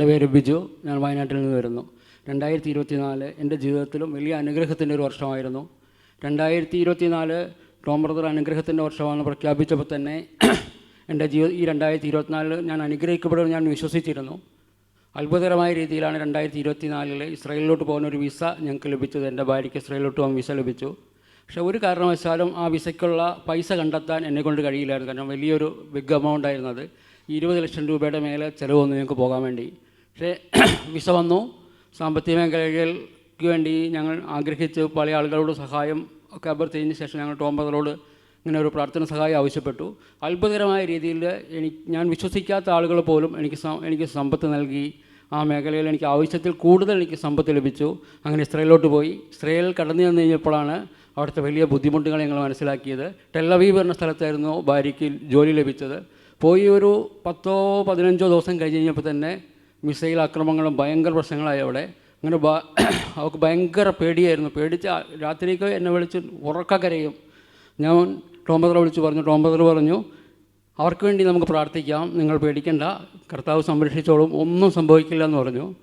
എന്റെ പേര് ബിജു ഞാൻ വയനാട്ടിൽ നിന്ന് വരുന്നു. രണ്ടായിരത്തി ഇരുപത്തി നാല് എന്റെ ജീവിതത്തിലും വലിയ അനുഗ്രഹത്തിന്റെ ഒരു വർഷമായിരുന്നു. രണ്ടായിരത്തി ഇരുപത്തി നാല് ടോം ബ്രദർ അനുഗ്രഹത്തിന്റെ വർഷമാണെന്ന് പ്രഖ്യാപിച്ചപ്പോൾ തന്നെ എന്റെ ജീവിത ഈ രണ്ടായിരത്തി ഇരുപത്തിനാലിൽ ഞാൻ അനുഗ്രഹിക്കപ്പെടുമെന്ന് ഞാൻ വിശ്വസിച്ചിരുന്നു. അത്ഭുതകരമായ രീതിയിലാണ് രണ്ടായിരത്തി ഇരുപത്തി നാലിൽ ഇസ്രായേലിലോട്ട് പോകുന്ന ഒരു വിസ ഞങ്ങൾക്ക് ലഭിച്ചത്. എന്റെ ഭാര്യയ്ക്ക് ഇസ്രായേലിലോട്ട് പോകാൻ വിസ ലഭിച്ചു. പക്ഷേ ഒരു കാരണവശാലും ആ വിസയ്ക്കുള്ള പൈസ കണ്ടെത്താൻ എന്നെ കൊണ്ട് കഴിയില്ലായിരുന്നു. കാരണം വലിയൊരു ബിഗ് എമൗണ്ട് ആയിരുന്നു അത് ഇരുപത് ലക്ഷം രൂപയുടെ മേലെ ചിലവ് വന്നു ഞങ്ങൾക്ക് പോകാൻ വേണ്ടി. പക്ഷേ വിസ വന്നു. സാമ്പത്തിക മേഖലകൾക്ക് വേണ്ടി ഞങ്ങൾ ആഗ്രഹിച്ച് പല ആളുകളോട് സഹായം ഒക്കെ അഭ്യർത്ഥിച്ചതിന് ശേഷം ഞങ്ങൾ ടോംബറോട് ഇങ്ങനെ ഒരു പ്രാർത്ഥന സഹായം ആവശ്യപ്പെട്ടു. അത്ഭുതകരമായ രീതിയിൽ എനിക്ക് ഞാൻ വിശ്വസിക്കാത്ത ആളുകൾ പോലും എനിക്ക് എനിക്ക് സമ്പത്ത് നൽകി. ആ മേഖലയിൽ എനിക്ക് ആവശ്യത്തിൽ കൂടുതൽ എനിക്ക് സമ്പത്ത് ലഭിച്ചു. അങ്ങനെ ഇസ്രയേലിലോട്ട് പോയി. ഇസ്രയേൽ കടന്നു ചെന്ന് കഴിഞ്ഞപ്പോഴാണ് അവിടുത്തെ വലിയ ബുദ്ധിമുട്ടുകൾ ഞങ്ങൾ മനസ്സിലാക്കിയത്. ടെല്ലവീവ് എന്ന സ്ഥലത്തായിരുന്നു ഭാര്യയ്ക്ക് ജോലി ലഭിച്ചത്. പോയി ഒരു പത്തോ പതിനഞ്ചോ ദിവസം കഴിഞ്ഞ് കഴിഞ്ഞപ്പോൾ തന്നെ മിസൈൽ ആക്രമണങ്ങളും ഭയങ്കര പ്രശ്നങ്ങളായി അവിടെ. അങ്ങനെ അവൾക്ക് ഭയങ്കര പേടിയായിരുന്നു. പേടിച്ച് രാത്രിക്ക് എന്നെ വിളിച്ച് ഉറക്ക കരയും. ഞാൻ ടോംബദർ വിളിച്ച് പറഞ്ഞു. ടോംബദർ പറഞ്ഞു അവർക്ക് വേണ്ടി നമുക്ക് പ്രാർത്ഥിക്കാം. നിങ്ങൾ പേടിക്കണ്ട. കർത്താവ് സംരക്ഷിച്ചോളും. ഒന്നും സംഭവിക്കില്ല എന്ന് പറഞ്ഞു.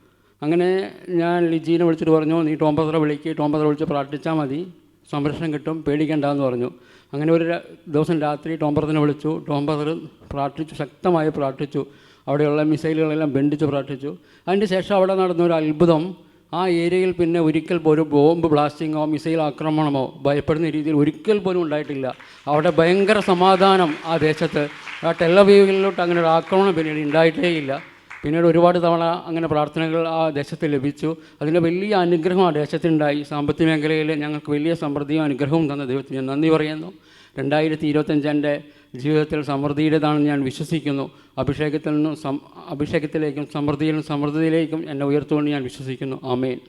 അങ്ങനെ ഞാൻ ലിജീനെ വിളിച്ചിട്ട് പറഞ്ഞു നീ ടോംബദറെ വിളിക്ക്. ടോംബദറെ വിളിച്ച് പ്രാർത്ഥിച്ചാൽ മതി. സംരക്ഷണം കിട്ടും. പേടിക്കണ്ട എന്ന് പറഞ്ഞു. അങ്ങനെ ഒരു ദിവസം രാത്രി ടോംബറത്തിനെ വിളിച്ചു. ടോംബദർ പ്രാർത്ഥിച്ചു ശക്തമായി പ്രാർത്ഥിച്ചു. അവിടെയുള്ള മിസൈലുകളെല്ലാം ബന്ധിച്ച് പ്രാർത്ഥിച്ചു അതിന് ശേഷം അവിടെ നടന്ന ഒരു അത്ഭുതം. ആ ഏരിയയിൽ പിന്നെ ഒരിക്കൽ പോലും ബോംബ് ബ്ലാസ്റ്റിങ്ങോ മിസൈൽ ആക്രമണമോ ഭയപ്പെടുന്ന രീതിയിൽ ഒരിക്കൽ പോലും ഉണ്ടായിട്ടില്ല. അവിടെ ഭയങ്കര സമാധാനം ആ ദേശത്ത്. ആ ടെല്ലവീവിലോട്ട് അങ്ങനെ ഒരു ആക്രമണം പിന്നീട് ഉണ്ടായിട്ടേ ഇല്ല പിന്നീട് ഒരുപാട് തവണ അങ്ങനെ പ്രാർത്ഥനകൾ ആ ദേശത്ത് ലഭിച്ചു. അതിന്റെ വലിയ അനുഗ്രഹം ആ ദേശത്തുണ്ടായി. സാമ്പത്തിക മേഖലയിൽ ഞങ്ങൾക്ക് വലിയ സമൃദ്ധിയും അനുഗ്രഹവും തന്ന ദൈവത്തിന് നന്ദി പറയുന്നു. രണ്ടായിരത്തി ഇരുപത്തഞ്ച് എന്റെ ജീവിതത്തിൽ സമൃദ്ധിയുടേതാണെന്ന് ഞാൻ വിശ്വസിക്കുന്നു. അഭിഷേകത്തിൽ നിന്നും അഭിഷേകത്തിലേക്കും സമൃദ്ധിയിലും സമൃദ്ധിയിലേക്കും എന്നെ ഉയർത്തുകൊണ്ട് ഞാൻ വിശ്വസിക്കുന്നു. ആമേൻ.